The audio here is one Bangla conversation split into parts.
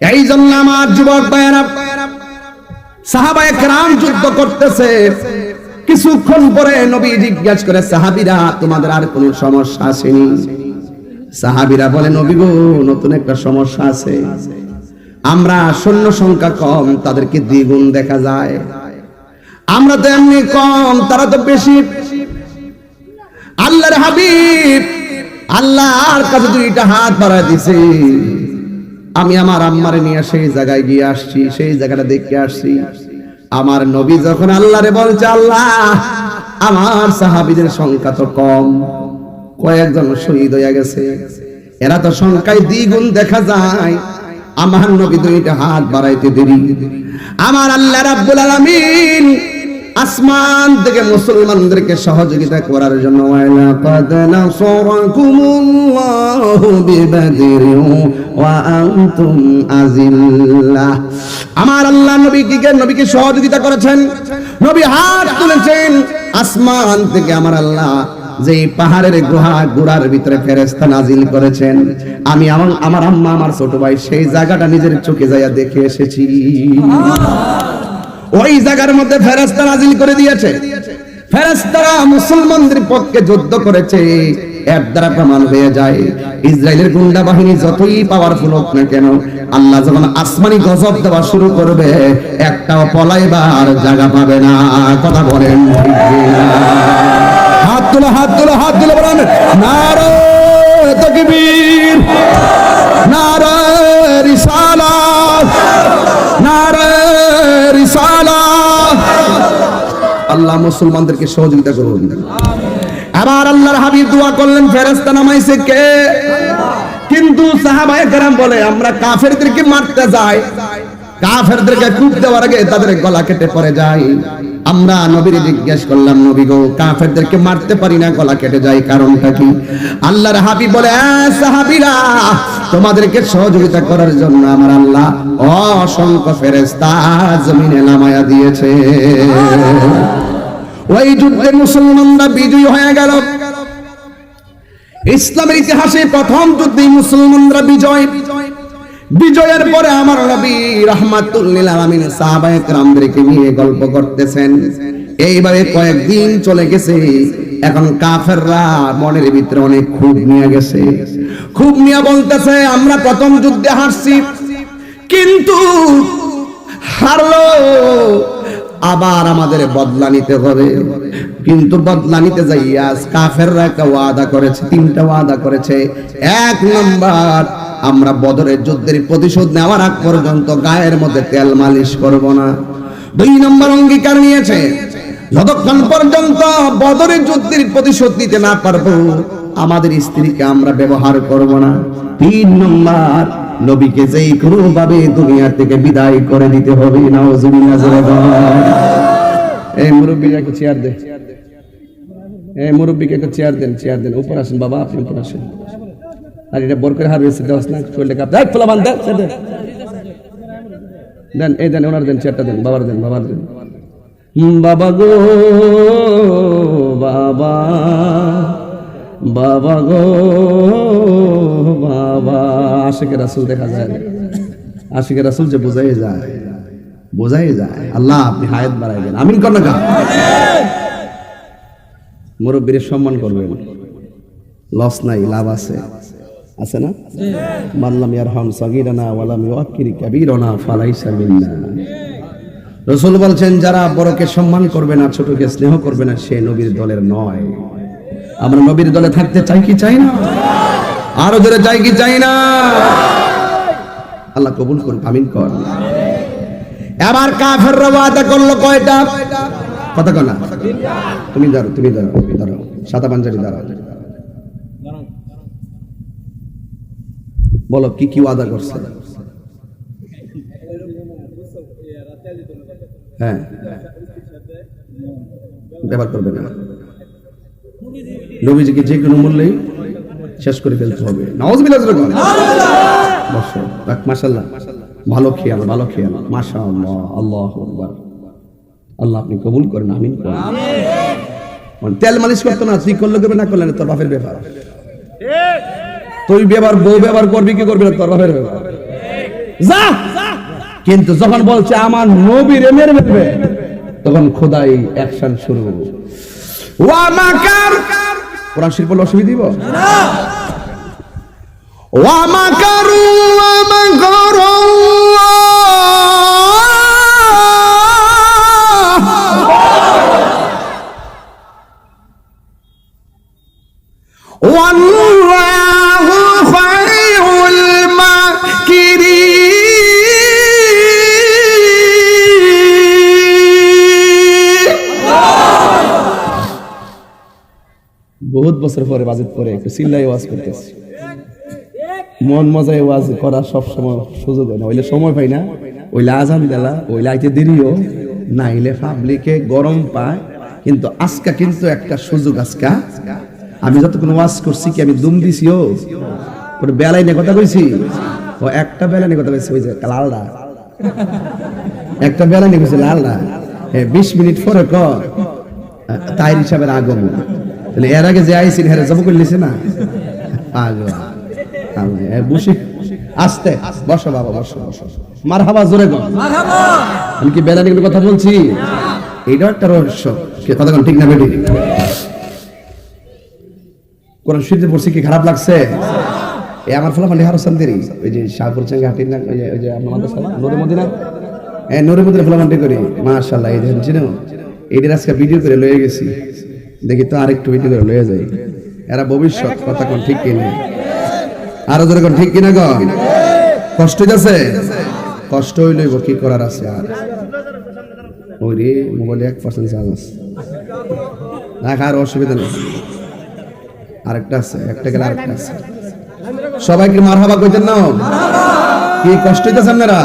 এই জন্য আমার যুবক ভাইয়েরা কেরাম যুদ্ধ করতেছে। কিছুক্ষণ পরে নবী জিজ্ঞাসা করে, সাহাবীরা, তোমাদের আর কোনো সমস্যা আসেনি সাহাবীরা বলে, নবী গো, নতুন একটা সমস্যা আছে। আমরা সৈন্য সংখ্যা কম, তাদেরকে দ্বিগুণ দেখা যায়। আমরা তো এমনি কম, তারা তো বেশি। আল্লাহর হাবিব, আল্লাহর কাছে দুইটা হাত বাড়ায় দিছে। আমি আমার আম্মারে নিয়ে সেই জায়গায় গিয়ে আসছি, সেই জায়গাটা দেখে আসছি। আমার নবী যখন আল্লাহরে বলছে, আল্লাহ, আমার সাহাবীদের সংখ্যা তো কম, কয়েকজন শহীদ হয়ে গেছে। এরা তো সংখ্যায় দ্বিগুণ দেখা যায়। আমার নবী দুইটা হাত বাড়াইতে দেরি। আমার আল্লাহ রাব্বুল আলামিন আসমান থেকে মুসলমানদেরকে সহযোগিতা করার জন্য ওয়ালাকাদ নাসারাকুমুল্লাহু বিবাদরিন ওয়া আনতুম আযিল্লাহ। আমার আল্লাহ নবীকে নবীকে সহযোগিতা করেছেন। নবী হাত তুলেছেন। আসমান থেকে আমার আল্লাহ যে পাহাড়ের গুহা গুড়ার ভিতরে ফেরেস্তা নাজিল করেছেন। আমি আমার আমার আম্মা, আমার ছোট ভাই সেই জায়গাটা নিজের চোখে যাইয়া দেখে এসেছি। ওই জায়গার মধ্যে ফেরেস্তা নাজিল করে দিয়েছে। ফেরেস্তারা মুসলমানদের পক্ষে যুদ্ধ করেছে। এর দ্বারা প্রমাণ হয়ে যায়, ইসরায়েলের গুন্ডা বাহিনী যতই পাওয়ারফুল হোক না কেন, আল্লাহ যখন আসমানি গজব দেওয়া শুরু করবে, একটাও পলাইবার জায়গা পাবে না। কথা বলেন? হাত তুলে হাত তুলে হাত তুলে বলেন নারে মুসলমানদেরকে সহযোগিতা করুন। আবার আল্লাহর হাবিব দোয়া করলেন, ফেরেশতা নামাইছে কে? কিন্তু সাহাবায়ে কেরাম বলে, আমরা কাফেরদেরকে মারতে যাই। কাফেরদেরকে কূপ দেওয়ার আগে তাদের গলা কেটে পড়ে যায় আমরা নবীর জিজ্ঞেস করলাম, নবী গো, কাফেরদেরকে মারতে পারি না, গলা কেটে যায় কারণটা কি? আল্লাহর হাবিব বলে, "এ সাহাবীরা, তোমাদেরকে সহযোগিতা করার জন্য আমার আল্লাহ অসংখ্য ফেরেশতা জমিনে নামায়া দিয়েছে। ওই যুদ্ধে মুসলমানরা বিজয়ী হয়ে গেল। ইসলামের ইতিহাসে প্রথম যুদ্ধে মুসলমানরা বিজয়। বিজয়ের পরে আমার নবী রহমাতুল্লিল আলামিন সাহাবায়ে কেরামদেরকে নিয়ে গল্প করতেছেন। এইভাবে কয়েকদিন চলে গেছে। এখন কাফেররা মনের ভিতরে অনেক খুব নিয়ে গেছে। খুব নিয়ে বলতেছে, আমরা প্রথম যুদ্ধে হারছি, কিন্তু হারলো। আবার আমাদের বদলা নিতে হবে। কিন্তু বদলা নিতে যাইয়া কাফেররা একটা ওয়াদা করেছে, তিনটা ওয়াদা করেছে। এক নাম্বার, আমরা বদরের যুদ্ধের প্রতিশোধ নেওয়ার আগ পর্যন্ত গায়ের মধ্যে তেল মালিশ করব না। দুই নম্বর অঙ্গীকার নিয়েছে, যতক্ষণ পর্যন্ত বদরের যুদ্ধের প্রতিশোধ নিতে না পারব, আমাদের স্ত্রীকে আমরা ব্যবহার করব না। তিন নম্বর নবীকে যেই কোনো ভাবে দুনিয়া থেকে বিদায় করে দিতে হবে, নাউজুবিল্লাহ এই চেয়ার দে এই মুরব্বীকে একটা চেয়ার দেন চেয়ার দেন। উপর আসেন, বাবা, আপনি উপর আসেন। আর এটা বর করে হারবে দেওয়াস না? চললে কাপ দেখ বান দেন। এই দেন, ওনার দেন চেয়ারটা দেন, বাবার দেন বাবার দেন। বাবা গো, বাবা। বাবা গো, বাবা, আশিকে রাসুল দেখা যায় না। আশিকে রাসুল যে বোঝাই যায় বোঝাই যায়। আল্লাহ আপনি হায়াত বাড়াইবেন আমিন কর না মুরব্বীর সম্মান করবেন। লস নাই, লাভ আছে। আছে না? মানলাম মাল্লাম ইয়ারহাম সাগীরানা ওয়ালাম ইউআক্কির কাবীরানা ফালাইসা মিন্না রসুল বলছেন, যারা বড়কে সম্মান করবে না, ছোটকে স্নেহ করবে না, সে নবীর দলের নয়। আমরা নবীর দলে থাকতে চাই কি চাই না? আরও জোরে চাই কি চাই না? আল্লাহ কবুল করুন আমিন কর। এবার কাফের ওয়াদা করল কয়টা? কথা কনা তুমি দাঁড়ো তুমি দাঁড়ো দাঁড়াও। সাদা পাঞ্জাবি দাঁড়াও। বলো, কি কি ওয়াদা করছে? হ্যাঁ। ব্যবহার করবে না। নবীজিকে যে কোনো মূল্যেই শেষ করে ফেলতে হবে। বসো ভালো খেয়াল ভালো খেয়াল। মাশা আল্লাহ আল্লাহ আল্লাহ আপনি কবুল করেন আমিন করেন। মানে তেল মালিশ করতো না তুই করলে করবে না করলে না, তোর বাপের ব্যাপার। তুই ব্যবহার বউ ব্যবহার করবি কি করবি না তোর বাপের ব্যাপার। যা! কিন্তু যখন বলছে আমার নবীর মেরে ফেলবে তখন খোদাই অ্যাকশন শুরু। ওয়া মাকার কোরআন শরীফ বলে অসুবিধা দিব? ওয়া মাকারু ওয়া মাকারু বছর পরে বাজেট পরে একটু চিল্লাই ওয়াজ করতেছি। মন মজায় ওয়াজ করার সব সময় সুযোগ হয় না। ওইলে সময় পাই না। ওইলে আজান দেলা ওইলে আইতে দেরিও নাইলে পাবলিকে গরম পায়। কিন্তু আজকা কিন্তু একটা সুযোগ আজকা। আমি যতক্ষণ ওয়াজ করছি কি আমি দুম দিছিও ওর বেলায় নিয়ে কথা কইছি? ও একটা বেলা নিয়ে কথা কইছি, ওই যে লালডা একটা বেলা নিয়ে কইছি লালডা হ্যাঁ বিশ মিনিট পরে কর। তাই হিসাবের আগমন। তাহলে এর আগে যে আইসিন হেরে জব করলিছে না? আগে বুঝি আস্তে বসো বাবা বসো বসো। মার হাবা জোরে আমি কি বেলা নিয়ে কথা বলছি? এইটাও একটা রহস্য। কথা ঠিক না বেটি? কোরআন শরীফে পড়ছি কি খারাপ লাগছে? এ আমার ফলা মানে হারসান দেরি। ওই যে শাহপুর চাঙ্গে হাটির না ওই যে ওই যে আপনার মাদ্রাসা না নুরে মদিনা হ্যাঁ নুরে মদিনা ফলা মান্টি করি। মাশাআল্লাহ এই দেখেন চিনো? এইটার আজকে ভিডিও করে লয়ে গেছি। দেখি তো আরেকটু ভিডিও করে লয়ে যাই। এরা ভবিষ্যৎ, কথা কোন ঠিক কিনা? আরও ধরে কোন ঠিক কিনা গো কষ্ট হইতাছে? কষ্ট হইলইব কি করার আছে আর? ওই রে মোবাইলে এক পার্সেন্ট চার্জ আছে। রাখ, আর অসুবিধা নেই। আরেকটা আছে, একটা গেলে আরেকটা আছে। সবাইকে মারহাবা কইতেন না? কি কষ্ট হইতেছে আপনারা?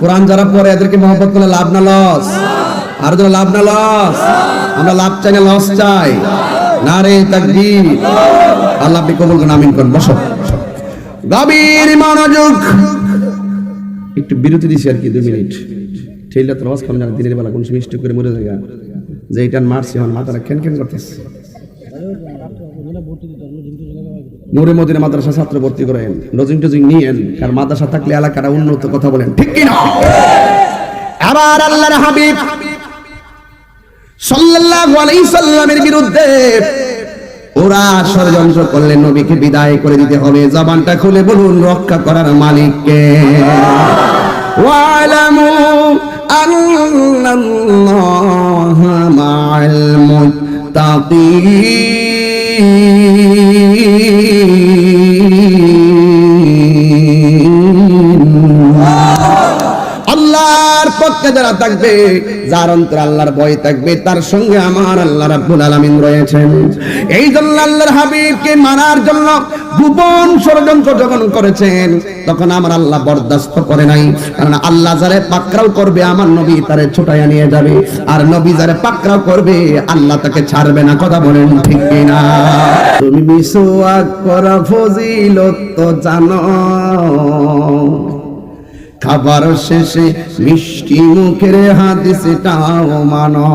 কোরআন যারা পড়ে, এদেরকে মহব্বত করলে লাভ না লস। আর যারা লাভ না লস। আমরা লাভ চাই না লস চাই। না রে তাকবীর আল্লাহ কবুল করুন, আমিন করুন, বসো। গভীর মনোযোগ। একটু বিরতি দিছি আর কি, দুই মিনিট। ঠেলা তো রস জানা দিনের বেলা কোন মিষ্টি করে মরে যায় যে এটা মারছি, আমার মাথাটা খেন খেন করতেছে। নুরে মদিনা মাদ্রাসা ছাত্র ভর্তি করেন টজিং নিয়েন, কারণ মাদ্রাসা থাকলে এলাকাটা উন্নত কথা বলেন। ঠিক কি না আবার আল্লাহর হাবিব সাল্লাল্লাহু আলাইহি সাল্লামের বিরুদ্ধে ওরা ষড়যন্ত্র করলেন নবীকে বিদায় করে দিতে হবে। জবানটা খুলে বলুন, রক্ষা করার মালিককে। ওয়ালামু আন্নাল্লাহা মা'আল মুত্তাকিন। পক্ষে যারা থাকবে, যার অন্তর আল্লাহর ভয় থাকবে, তার সঙ্গে আমার আল্লাহ রাব্বুল আলামিন রয়েছেন। এই জন্য আল্লাহর হাবিবকে মারার জন্য গোপন ষড়যন্ত্র যখন করেছেন, তখন আমার আল্লাহ বরদাস্ত করে নাই। কারণ আল্লাহ যারে পাকরাও করবে, আমার নবী তারে ছোটাইয়া নিয়ে যাবে। আর নবী যারে পাকরাও করবে, আল্লাহ তাকে ছাড়বে না, কথা বলেন ঠিক কিনা? তুমি মিসওয়াক করা ফজিলত জানো। খাবার শেষে মিষ্টি মুখের হাদিসটাও মানো।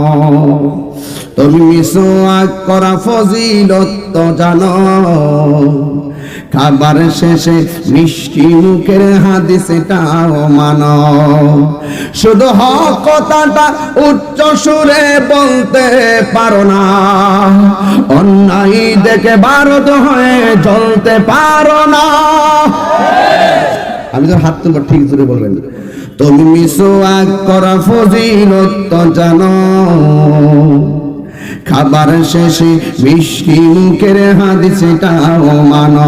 তুমি মিসওয়াক করা ফজিলত জানো। খাবার শেষে মিষ্টি মুখের হাদিসটাও মানো। শুধু হক কথাটা উচ্চ সুরে বলতে পারো না। অন্যায় দেখে বারদ হয়ে জ্বলতে পারো না। আমি তো হাত তুলবো, ঠিক জোরে বলবেন। তুমি মিসওয়াক করা ফজিলত জানো। খাবার শেষে মিষ্টি মুখের হাদিসটাও মানো।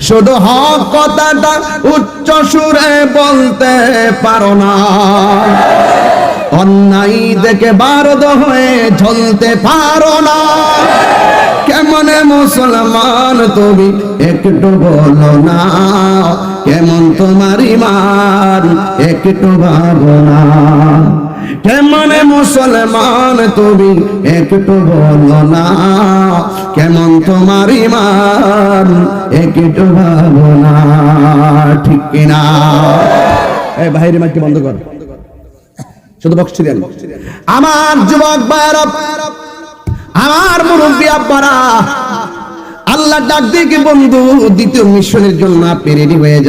শুধু হক কথাটা উচ্চ সুরে বলতে পারো না। অন্যায় দেখে বারদ হয়ে ঝলতে পারো না। কেমনে মুসলমান তুমি একটু বলো না? কেমন তোমার ইমান একটু ভাবো না। কেমনে মুসলমান তুমি? একটু বলো না। কেমন তোমার ইমান একটু ভাবো না। ঠিক কিনা? এই বাইরে মাইকে বন্ধ কর। শুধু বক্সটি দেন। আমার যুবক ভাইরা আমার মুরব্বী আব্বারা আল্লাহ ডাক দিয়ে বন্ধু দ্বিতীয় মিশনের জন্য আপনি হয়ে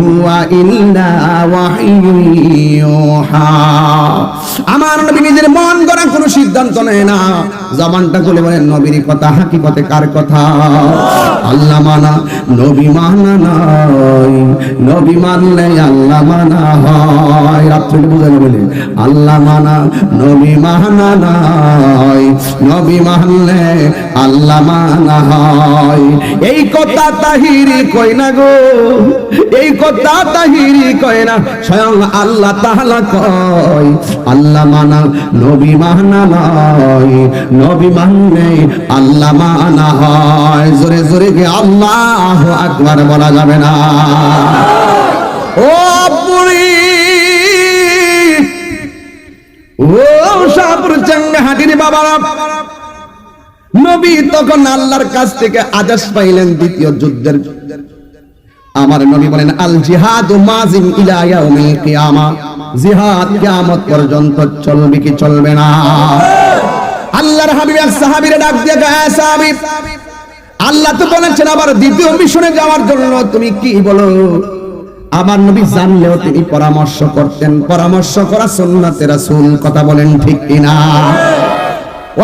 হুয়া ইল্লা ওয়াহয়ুন ইউহা। আমার নবী নিজের মন গড়া কোনো সিদ্ধান্ত নেয় না। জবানটা খুলে বলেন নবীর কথা হাকিকতে কার কথা? আল্লাহ মানা, নবী মানা নয় নবী মানলে আল্লাহ মানা হয়। রাত্রে বুঝানো বলে আল্লাহ মানা, নবী মানা নয় নবী মানলে আল্লাহ মানা হয়। এই কথা তাহিরি কই না গো? এই কথা তাহিরি কয় না? স্বয়ং আল্লাহ তাহলা কয় আল্লাহ মানা, নবী মানা নয়, নবী মানলে আল্লাহ মানা হয়। জোরে জোরে গে, আল্লাহ আকবার বলা যাবে না। ও ও শাহপুর চাঙ্গা বাবারা, নবী তখন আল্লাহর কাছ থেকে আদেশ পাইলেন দ্বিতীয় যুদ্ধের। আমার নবী বলেন, আল জিহাদ মাজিম ইলা কিয়ামা। জিহাদ কিয়ামত পর্যন্ত চলবে কি চলবে না? আল্লাহর হাবিব, এক সাহাবীরে ডাক দিয়ে গায় সাহাবী আল্লাহ তো বলেছেন আবার দ্বিতীয় মিশনে যাওয়ার জন্য, তুমি কি বলো? আমার নবী জানলেও তিনি পরামর্শ করতেন, পরামর্শ করা সুন্নাতে রাসূল, কথা বলেন ঠিক কিনা?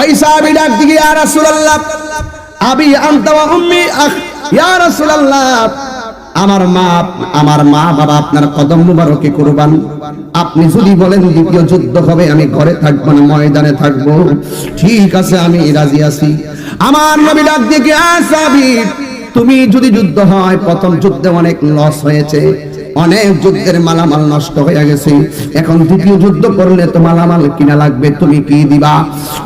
ওই সাহাবী ডাক দিয়ে, ইয়া রাসূলুল্লাহ, আবি আনতা ওয়া উম্মি, আখ, ইয়া রাসূলুল্লাহ আমার মা আমার মা, বাবা, আপনার কদম মুবারকে কুরবান। আপনি যদি বলেন দ্বিতীয় যুদ্ধ হবে, আমি ঘরে থাকব না, ময়দানে থাকব। ঠিক আছে, আমি রাজি আছি। আমার নবী ডাক দিয়ে কি আসাবি তুমি যদি যুদ্ধ হয়, প্রথম যুদ্ধে অনেক লস হয়েছে। অনেক যুদ্ধের মালামাল নষ্ট হয়ে গেছে। এখন দ্বিতীয় যুদ্ধ করলে তো মালামাল কিনা লাগবে, তুমি কি দিবা?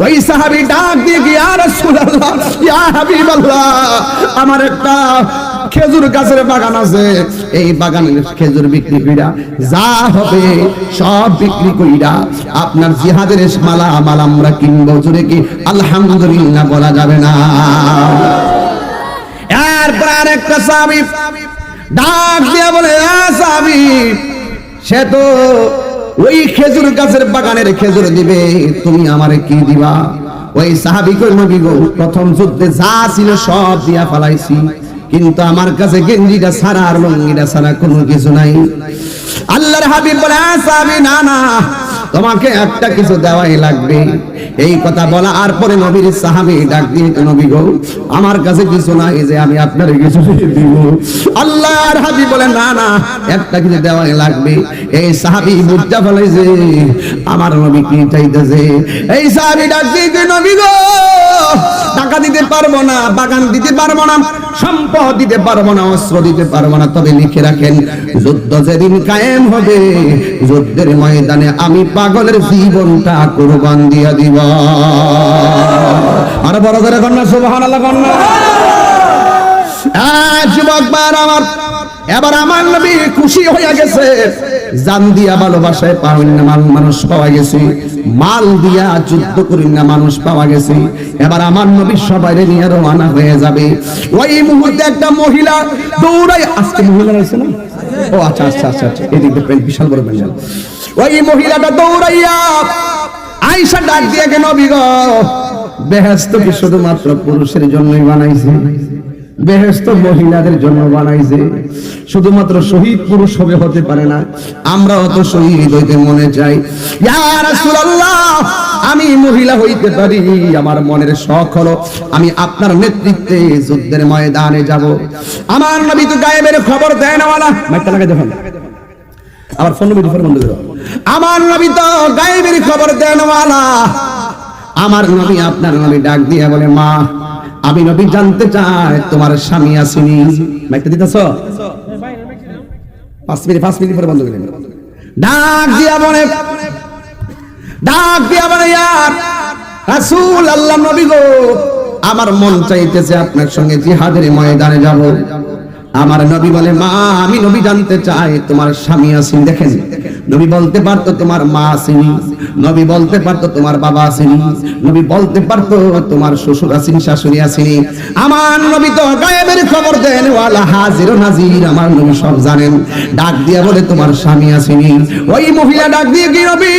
ওই সাহাবি ডাক দিয়ে রাসূলুল্লাহ, ইয়া হাবিবাল্লাহ, আমার একটা খেজুর গাছের বাগান আছে। এই বাগানের খেজুর বিক্রি কইরা যা হবে সব বিক্রি কইরা আপনার জিহাদের মালা মাল আমরা কিনবো। জুড়ে কি? আলহামদুলিল্লাহ বলা যাবে না। এরপর আরেকটা ডাক দিয়া বলে "আ সে তো ওই খেজুর গাছের বাগানের খেজুর দিবে। তুমি আমারে কি দিবা? ওই সাহাবি কই, নবী গো, প্রথম যুদ্ধে যা ছিল সব দিয়া ফেলাইছি। কিন্তু আমার কাছে গেঞ্জিটা সারা আর লঙ্গিটা সারা কোনো কিছু নাই। আল্লাহর হাবিব বলে আসাবি সাহাবী না না। তোমাকে একটা কিছু দেওয়াই লাগবে। এই কথা বলা আর পরে নবীর সাহাবী ডাক দিয়ে নবী গো, আমার কাছে কিছু নাই যে আমি আপনার কিছু দিব। আল্লাহর হাবিব বলে, না না, একটা কিছু দেওয়াই লাগবে। এই সাহাবী বুঝতে ফেলাইছে আমার নবী কি চাইতেছে। এই সাহাবী ডাক দিয়ে নবী গো, টাকা দিতে পারব না, বাগান দিতে পারব না, সম্পদ দিতে পারব না, অস্ত্র দিতে পারব না, তবে লিখে রাখেন, যুদ্ধ যেদিন কায়েম হবে, যুদ্ধের ময়দানে আমি পাগলের জীবনটা কোরবান দিয়া দিব। আর বড় করে কন্যা সুবহান যুবক বার আমার, এবার আমার নবী খুশি হয়ে গেছে। জান দিয়া ভালোবাসায় না মাল মানুষ পাওয়া গেছে। মাল দিয়া যুদ্ধ করি না মানুষ পাওয়া গেছে। এবার আমার নবী সবাই নিয়ে রওনা হয়ে যাবে। ওই মুহূর্তে একটা মহিলা দৌড়াই আজকে মহিলা আছে না? ও আচ্ছা আচ্ছা আচ্ছা আচ্ছা। এদিকে বিশাল বড় প্যান্ডেল ওই মহিলাটা দৌড়াইয়া আইসা ডাক দিয়ে কে নবী গো বেহেস্ত কি শুধুমাত্র পুরুষের জন্যই বানাইছে? বেহেস্ত মহিলাদের জন্য বানাইছে? শুধুমাত্র শহীদ পুরুষ হবে হতে পারে না, আমরাও তো শহীদ হইতে মনে চাই। আমি মহিলা হইতে পারি, আমার মনের শখ হলো আমি আপনার নেতৃত্বে যুদ্ধের ময়দানে যাব। আমার নবী তো গায়েবের খবর দেয় না ওয়ালা মাইকটা লাগাই দেখুন। আমার ফোন ফোন বন্ধ করো আমার নবী তো গায়েবের খবর দেন ওয়ালা। আমার নবী আপনার নবী ডাক দিয়ে বলে, মা, আমি নবী জানতে চাই, তোমার স্বামী আসেনি। মাইকটা দিতেছ? পাঁচ মিনিট পাঁচ মিনিট পরে বন্ধ করে ডাক দিয়া বলে, ডাক দিয়া বলে, ইয়ার রাসূল আল্লাহ নবী গো, আমার মন চাইতেছে আপনার সঙ্গে জিহাদের ময়দানে যাব। আমার নবী বলে, মা, আমি নবী জানতে চাই, তোমার স্বামী আছেন দেখেন নবী বলতে পারতো তোমার মা আসেনি। নবী বলতে পারতো তোমার বাবা আসেনি। নবী বলতে পারতো তোমার শ্বশুর আসেনি, শাশুড়ি আসেনি। আমার নবী তো গায়েবের খবর দেন, ওয়ালা হাজির নাজির, আমার নবী সব জানেন। ডাক দিয়া বলে তোমার স্বামী আসেনি। ওই মহিলা ডাক দিয়ে কি নবী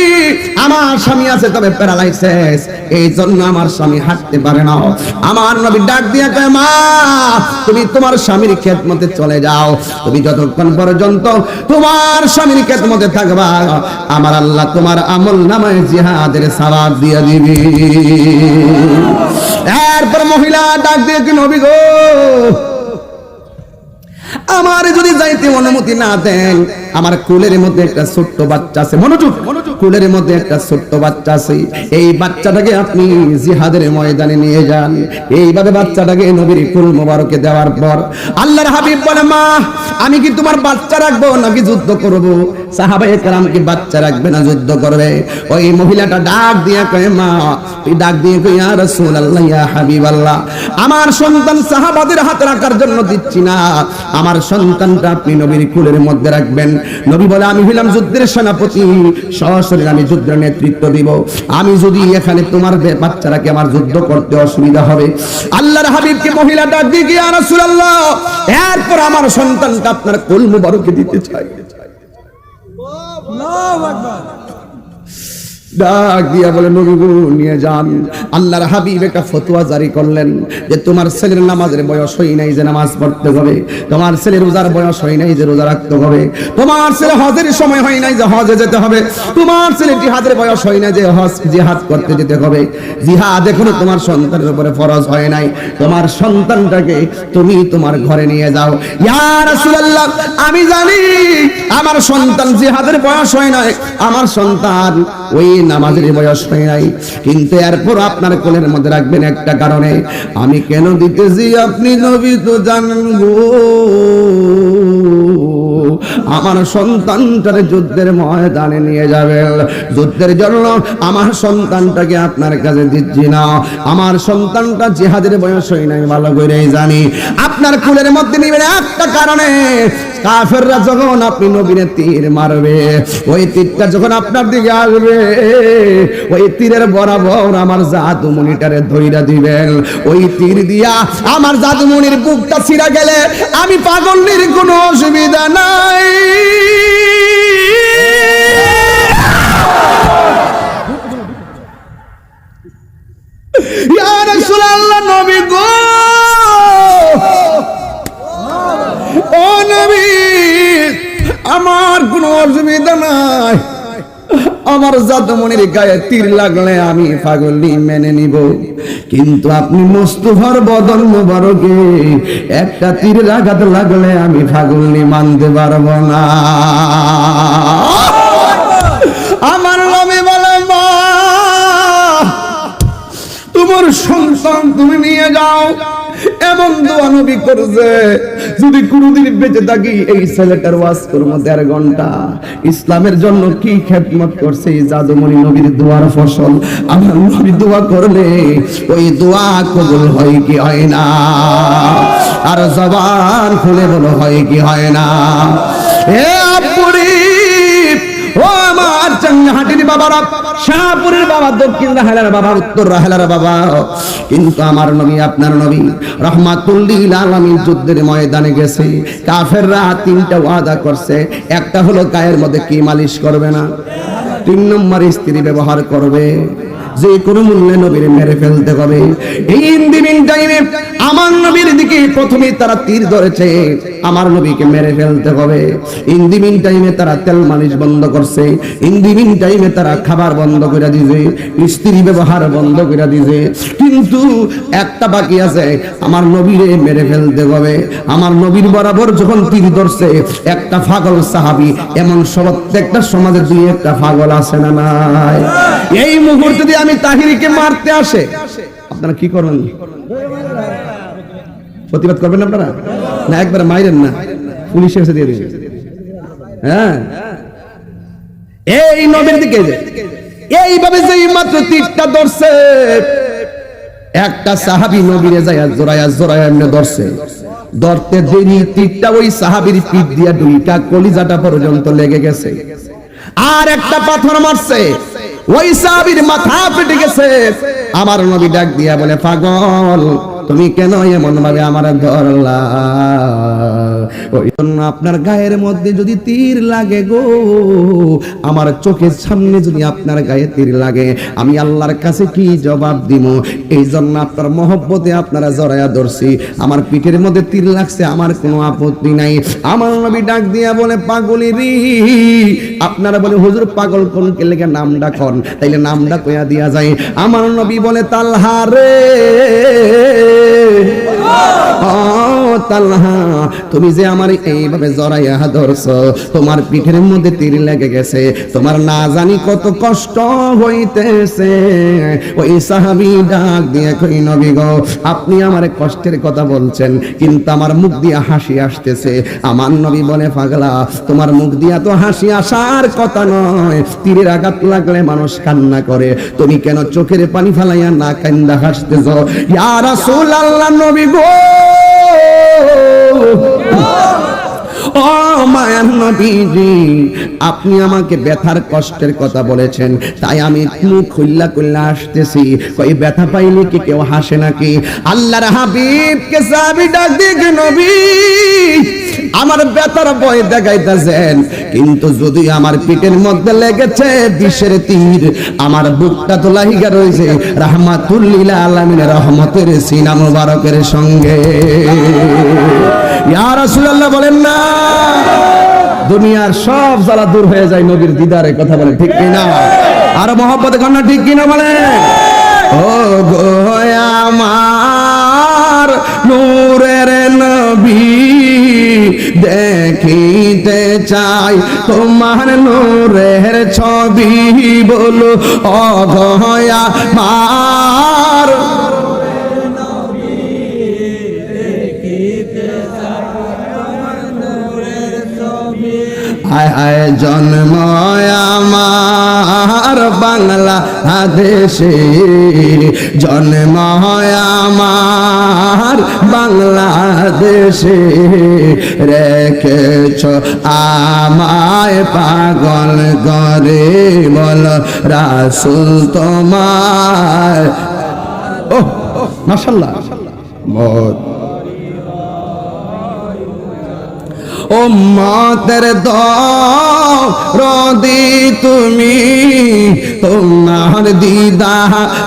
আমার স্বামী আছে, তবে প্যারালাইসিস এই জন্য আমার স্বামী হাঁটতে পারে না। আমার নবী ডাক দিয়া কয়, মা, তুমি তোমার স্বামীর খেদমতে চলে যাও। তুমি যতক্ষণ পর্যন্ত তোমার স্বামীর খেদমতে থাকবা আমার আল্লাহ তোমার আমল নামায় জিহাদের সাবাব দিয়া দিবি। এরপর মহিলা ডাক দিয়ে কি নবী গো, আমার যদি যাইতে অনুমতি না দেন, আমার কোলের মধ্যে একটা ছোট্ট বাচ্চা আছে, মনোযোগ। কুলের মধ্যে একটা ছোট্ট বাচ্চা আছে। এই বাচ্চাটাকে আপনি জিহাদের ময়দানে নিয়ে যান। এইভাবে বাচ্চাটাকে নবীর কুল মোবারকে দেওয়ার পর আল্লাহর হাবিব বলে, মা, আমি কি তোমার বাচ্চা রাখব নাকি যুদ্ধ করব? কেরাম কি বাচ্চা রাখবে না, যুদ্ধ করবে? ওই মহিলাটা ডাক কয়, মা, তুই ডাক দিয়ে কই ইয়া রাসূলুল্লাহ, ইয়া হাবিবাল্লাহ, আমার সন্তান সাহাবাদের হাতে রাখার জন্য দিচ্ছি না। আমার সন্তানটা আপনি নবীর কুলের মধ্যে রাখবেন। নবী বলে, আমি হইলাম যুদ্ধের সেনাপতি। সরাসরি আমি যুদ্ধের নেতৃত্ব দিব। আমি যদি এখানে তোমার বাচ্চারা বাচ্চারাকে আমার যুদ্ধ করতে অসুবিধা হবে, আল্লাহর হাবিবকে মহিলা ডাক দিয়ে এরপর আমার সন্তানটা আপনার কুল মুবারকে দিতে চাই। ডাক দিয়া বলে নিয়ে যান। আল্লাহর হাবিব একটা ফতোয়া জারি করলেন যে, তোমার ছেলের নামাজের বয়স হয় নাই যে নামাজ পড়তে হবে। তোমার ছেলের রোজার বয়স হয় নাই যে রোজা রাখতে হবে। তোমার ছেলে হজের সময় নাই যে হজে যেতে হবে। তোমার ছেলে জিহাদের বয়স যে হজ, জিহাদ করতে যেতে হবে। জিহাদ এখনও তোমার সন্তানের উপরে ফরজ হয় নাই। তোমার সন্তানটাকে তুমি তোমার ঘরে নিয়ে যাও। ইয়া রাসূলুল্লাহ, আমি জানি আমার সন্তান জিহাদের বয়স হয় নাই। আমার সন্তান ওই নামাজের বয়স হয় নাই। কিন্তু এরপর আপনার কোলের মধ্যে রাখবেন একটা কারণে। আমি কেন দিতেছি আপনি নবী তো জানেন গো আমার সন্তানটারে যুদ্ধের ময়দানে নিয়ে যাবেন। যুদ্ধের জন্য আমার সন্তানটাকে আপনার কাছে দিচ্ছি না। আমার সন্তানটা জিহাদের বয়স হয় নাই, ভালো করে জানি। আপনার কুলের মধ্যে নেবেন একটা কারণে। কাফেররা যখন আপনি নবীনে তীর মারবে, ওই তীরটা যখন আপনার দিকে আসবে, ওই তীরের বরাবর আমার জাদুমণিটারে ধইরা দিবেন। ওই তীর দিয়া আমার জাদুমণির বুকটা ছিঁড়া গেলে আমি পাগলের কোনো অসুবিধা নাই। ইয়া রাসূলুল্লাহ, নবী গো! আমার কোনো অসুবিধা নাই। আমার জাদমনির গায়ে তীর লাগলে আমি পাগলি মেনে নিব। কিন্তু আপনি মুস্তফার বদন মুবারকে একটা তীর আঘাত লাগলে আমি পাগলি মানতে পারব না। আমার নবী বলে, মা, তোমার সন্তান তুমি নিয়ে যাও, এমন দোয়া নবী করছে যদি কোনদিন বেঁচে থাকি, এই ছেলেটার ওয়াজ করব দেড় ঘণ্টা। ইসলামের জন্য কি খেদমত করছে এই জাদুমণি নবীর দোয়ার ফসল? আমার নবী দোয়া করলে ওই দোয়া কবুল হয় কি হয় না? আর জবান খুলে বলো, হয় কি হয় না? হে আপুরি ও চাঙ্গাহাটির বাবারা শাহপুরের বাবা, দক্ষিণ রাহেলার বাবা, উত্তর রাহেলার বাবা। কিন্তু আমার নবী, আপনার নবী রহমাতুল্লিল যুদ্ধের ময়দানে গেছে। কাফেররা তিনটা ওয়াদা করছে। একটা হলো গায়ের মধ্যে কি মালিশ করবে না। তিন নম্বর, স্ত্রী ব্যবহার করবে। যে কোনো মূল্যে নবীর মেরে ফেলতে হবে। এই ইন্দিমিন টাইমে আমার নবীর দিকে প্রথমে তারা তীর ধরেছে। আমার নবীকে মেরে ফেলতে হবে। ইন্দিমিন টাইমে তারা তেল মালিশ বন্ধ করছে। ইন্দিমিন টাইমে তারা খাবার বন্ধ করে দিছে স্ত্রী ব্যবহার বন্ধ করে দিছে কিন্তু একটা বাকি আছে। আমার নবীরে মেরে ফেলতে হবে। আমার নবীর বরাবর যখন তীর ধরছে, একটা পাগল সাহাবি, এমন প্রত্যেকটা সমাজে দুই একটা পাগল আছে না নাই? এই মুহূর্তে যদি আমি তাহিরিকে মারতে আসে, আপনারা কি করবেন? প্রতিবাদ করবেন আপনারা? না, একবার মাইরেন না। পুলিশের কাছে দিয়ে দিবেন। হ্যাঁ? এই নবীর দিকে যে, এইভাবে যে মাত্র তীরটা ধরছে, একটা সাহাবি নবীরে যায় জোড়ায়া জোড়ায়া এমনি ধরছে। ধরতে দেরি, তীরটা ওই সাহাবির পিঠ দিয়া দুইটা কলিজাটা পর্যন্ত লেগে গেছে। আর একটা পাথর মারছে। ওই সাহাবীর মাথা ফেটে গেছে। আমার নবী ডাক দিয়া বলে, পাগল, তুমি কেন এমন ভাবে আমার ধরলা? আপনার গায়ের মধ্যে যদি তীর লাগে গো, আমার চোখের সামনে যদি আপনার গায়ে তীর লাগে, আমি আল্লাহর কাছে কি জবাব দিব? এই জন্য আপনার মহব্বতে আপনারা জড়াইয়া ধরছি। আমার পিঠের মধ্যে তীর লাগছে, আমার কোনো আপত্তি নাই। আমার নবী ডাক দিয়া বলে, পাগলি রি! আপনারা বলে, হুজুর, পাগল কোন কে লেগে নাম ডাকন তাইলে নামটা কইয়া দিয়া যায়। আমার নবী বলে, তালহা রে! তুমি যে আমার এইভাবে জড়াইয়া ধরছ, তোমার পিঠের মধ্যে তীর লেগে গেছে, তোমার না জানি কত কষ্ট হইতেছে। ওই সাহাবি ডাক দিয়ে কই, নবী গো, আপনি আমার কষ্টের কথা বলছেন, কিন্তু আমার মুখ দিয়ে হাসি আসতেছে। আমার নবী বলে, পাগলা, তোমার মুখ দিয়া তো হাসি আসার কথা নয়। তীরের আঘাত লাগলে মানুষ কান্না করে। তুমি কেন চোখের পানি ফেলাইয়া না কান্দা হাসতেছ? ইয়া রাসূলুল্লাহ, নবী গো ও মায়ার নবীজি, আপনি আমাকে ব্যথার কষ্টের কথা বলেছেন, তাই আমি মুখ খুল্লা খুল্লা আসতেছি। কই, ব্যথা পাইলে কি কেউ হাসে নাকি? আল্লাহর হাবিবকে সাবি ডাক দিয়ে নবী, আমার ব্যথার ভয় দেখাইতেছেন। কিন্তু যদি আমার পিঠের মধ্যে লেগেছে বিষের তীর, আমার বুকটা তো লাহিগা রয়েছে রাহমাতুল্লিল আলামিনের রহমতের সিনা মুবারকের সঙ্গে। ইয়া বলেন না। দুনিয়ার সব জ্বালা দূর হয়ে যায় নবীর দিদারে, কথা বলে ঠিক কিনা? আর মহব্বতে কন্যা ঠিক কিনা বলে ও আমার নূরের নবী, দেখিতে চাই তোমার নূরের ছবি বলো অঘয়া মার আয় আয় জন্ম আমার বাংলা দেশে জন্ম আমার বাংলাদেশে রেখেছ আমায় পাগল করে, বল রাসুল তোমার। ও মাসাল্লাহ মত উম্মতের দরদি তুমি তোমার দিদা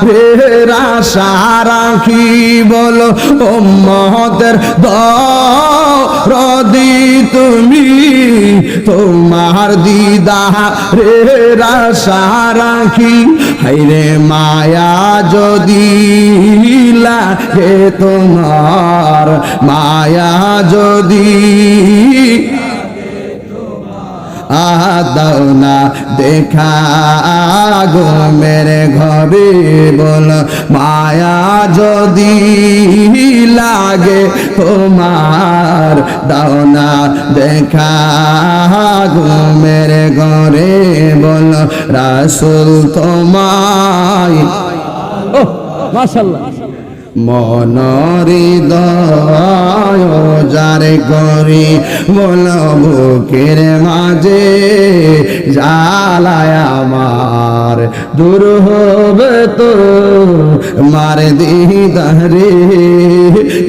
রে আশা রাখি বলো উম্মতের দরদি তুমি তোমার দিদা রে আশা রাখি। হাইরে মায়া যদি লাগে তোমার, মায়া যদি আদাও না দেখা গো মেরে ঘরে বল, মায়া যদি লাগে তোমার, দাও না দেখা গো মেরে ঘরে বল, রাসুল তোমায়। ও মাশাল্লাহ মনরি দয় যারে করি বল বুকের মাঝে জালায় আমার। দূর হবে তো মার দিদারে,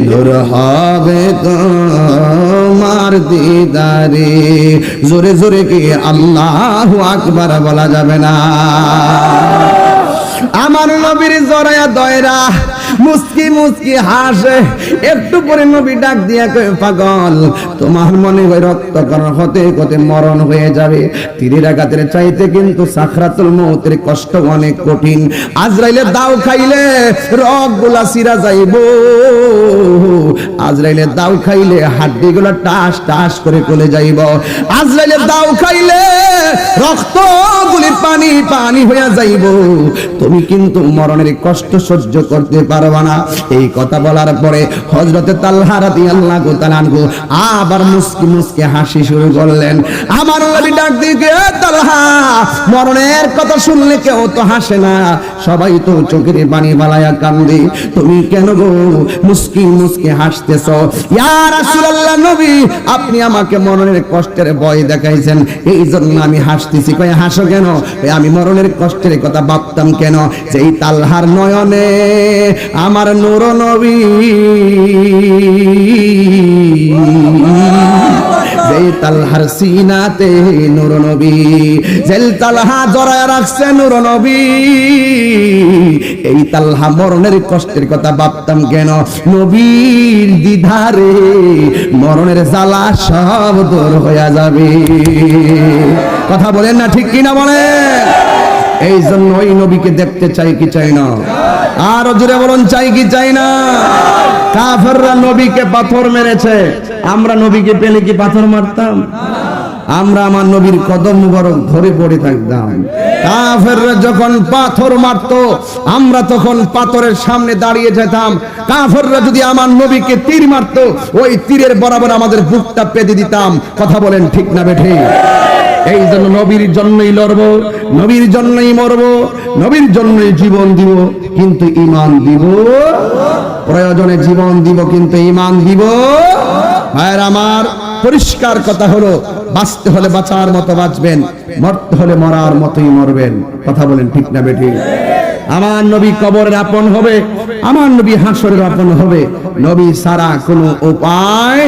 দূর হবে তো মার দিদারে। জোরে জোরে কি আল্লাহ আকবার বলা যাবে না? আমার নবীর জরায়া দয়রা মুস্কি মুস্কি হাসে। একটু পরে নবী ডাক দিয়া কয়ে, পাগল, তোমার মনে হয় রক্ত করার হতে হতে মরণ হয়ে যাবে। তীরের আঘাতের চাইতে কিন্তু সাখরাতুল মৌতের কষ্ট অনেক কঠিন। আজরাইলে দাও খাইলে রকগুলা সিরা যাইব। আজরাইলে দাও খাইলে হাড্ডি গুলা টাস টাস করে চলে যাইব। আজরাইলে দাও খাইলে রক্ত গুলি পানি পানি হইয়া যাইব। তুমি কিন্তু মরণের কষ্ট সহ্য করতে পারো পারবা না এই কথা বলার পরে হযরতে তালহা রাদিয়াল্লাহু তাআলা আনহু আবার মুস্কি মুস্কি হাসি শুরু করলেন। আমার ডাক "এ মরণের কথা শুনলে কেউ তো হাসে না। সবাই তো চোখের পানি বালায়া কান্দে। তুমি কেন গো মুস্কি মুস্কি হাসতেছ? ইয়া রাসূলুল্লাহ নবী, আপনি আমাকে মরণের কষ্টের ভয় দেখাইছেন। এই জন্য আমি হাসতেছি। কই হাসো কেন? আমি মরণের কষ্টের কথা ভাবতাম কেন? যে এই তালহার নয়নে আমার নূর নবী। তালহার সিনাতে নূর নবী যেল তালহা জড়ায় রাখছে নূর নবী, এই তালহা মরণের কষ্টের কথা ভাবতাম কেন? নবীর দিধারে মরণের জ্বালা সব দূর হইয়া যাবে। কথা বলেন না ঠিক কিনা বলেন? এই জন্য ওই নবীকে দেখতে চাই কি চাই না? আর জোরে বলুন, চাই কি চাই না? কাফেররা নবীকে পাথর মেরেছে। আমরা নবীকে পেলে কি পাথর মারতাম? আমরা আমার নবীর কদম মুবারক ধরে পড়ে থাকতাম। কাফেররা যখন পাথর মারতো, আমরা তখন পাথরের সামনে দাঁড়িয়ে যেতাম। কাফেররা যদি আমার নবীকে তীর মারতো, ওই তীরের বরাবর আমাদের বুকটা পেতে দিতাম। কথা বলেন ঠিক না বেঠে? এই জন্য নবীর জন্যই লড়বো, নবীর জন্যই মরবো, নবীর জন্যই জীবন দিব, কিন্তু ইমান দিব। প্রয়োজনে জীবন দিব, কিন্তু ইমান দিব। ভাইয়ের আমার, পরিষ্কার কথা হলো, বাঁচতে হলে বাঁচার মতো বাঁচবেন, মরতে হলে মরার মতোই মরবেন। কথা বলেন ঠিক না বেঠিক আমার নবী কবরের আপন হবে, আমার নবী হাসরের আপন হবে, নবী সারা কোনো উপায়